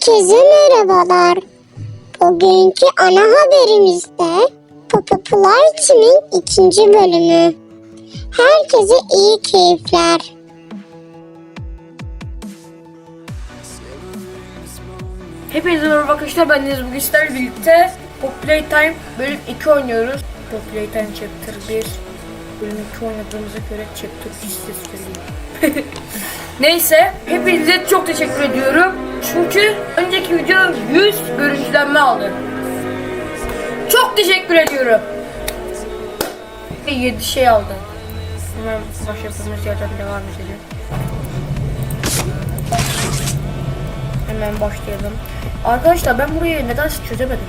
Herkese merhabalar. Bugünkü ana haberimizde Popular içinin ikinci bölümü. Herkese iyi keyifler. Hepinize merhaba arkadaşlar ben Deniz bugün sizlerle birlikte Pop Playtime bölüm 2 oynuyoruz. Pop Playtime Chapter 1 bölüm 2 oynadığımıza göre Chapter 3 ses. Neyse hepinize çok teşekkür ediyorum. Çünkü önceki video 100 görüntülenme aldı. Çok teşekkür ediyorum. Ve 7 şey aldı. Hemen başladığımız yerden devam edelim. Hemen başlayalım. Arkadaşlar ben burayı nedense çözemedim.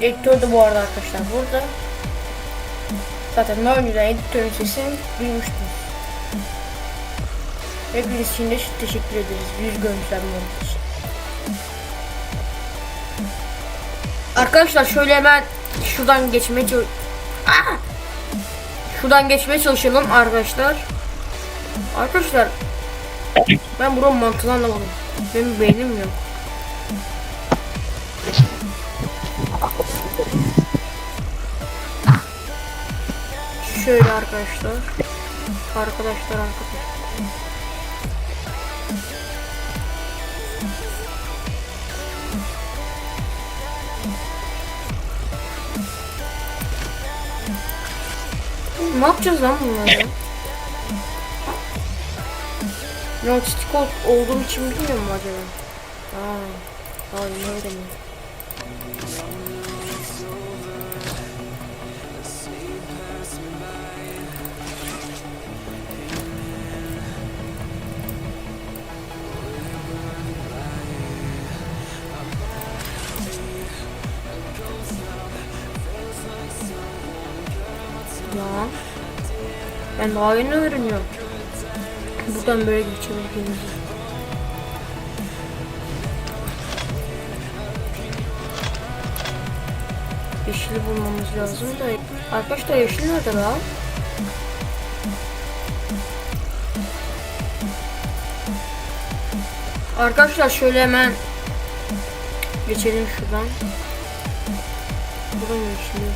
Editör de bu arada arkadaşlar burada. Zaten daha önceden editörün sesini duymuştunuz. Hepiniz için de teşekkür ederiz. Yüz görüntülenme olduğu. Arkadaşlar şöyle hemen şuradan geçmeye çalış... Ah! Şuradan geçmeye çalışalım arkadaşlar. Arkadaşlar ben buranın mantığını anlamadım. Benim beynim yok. Şöyle arkadaşlar. Arkadaşlar arkadaşlar. Ne yapacağız lan bunları? Ne otistik ol- olduğum için bilmiyor mu acaba? Aa, hayır öyle mi? Ya. Ben daha yeni öğreniyorum. Buradan böyle geçebildiğimizi. Yeşili bulmamız lazım da. Arkadaşlar yeşil nerede lan? Arkadaşlar şöyle hemen geçelim şuradan. Buradan yeşil yok.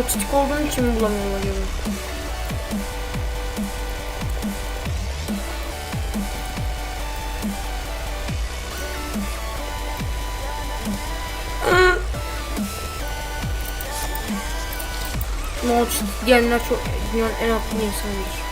Otistik olduğum için bulamıyorum acaba? Ama otistik diyenler çok dünyanın en akıllı insanıdır.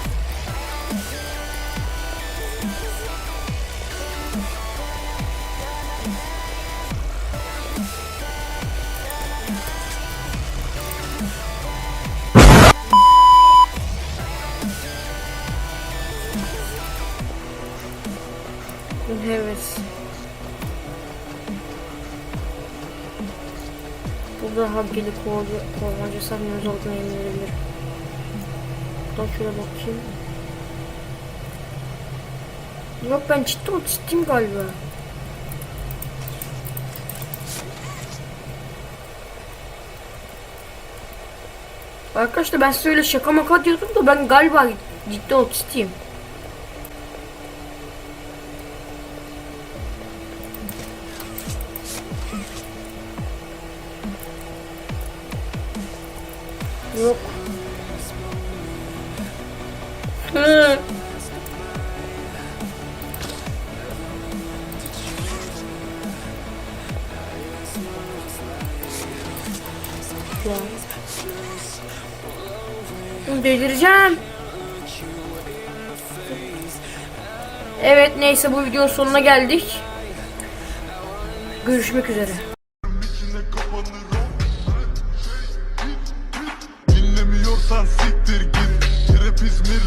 Evet. Burada Haggeli kovalca sahnemiz olduğuna emin olabilirim. Buradan şöyle bakayım. Yok ben ciddi otistiyim galiba. Arkadaşlar ben size öyle şaka maka diyordum da ben galiba ciddi otistiyim. Yok. Hı. Delireceğim. Evet neyse bu videonun sonuna geldik. Görüşmek üzere. siktir git. Trap İzmir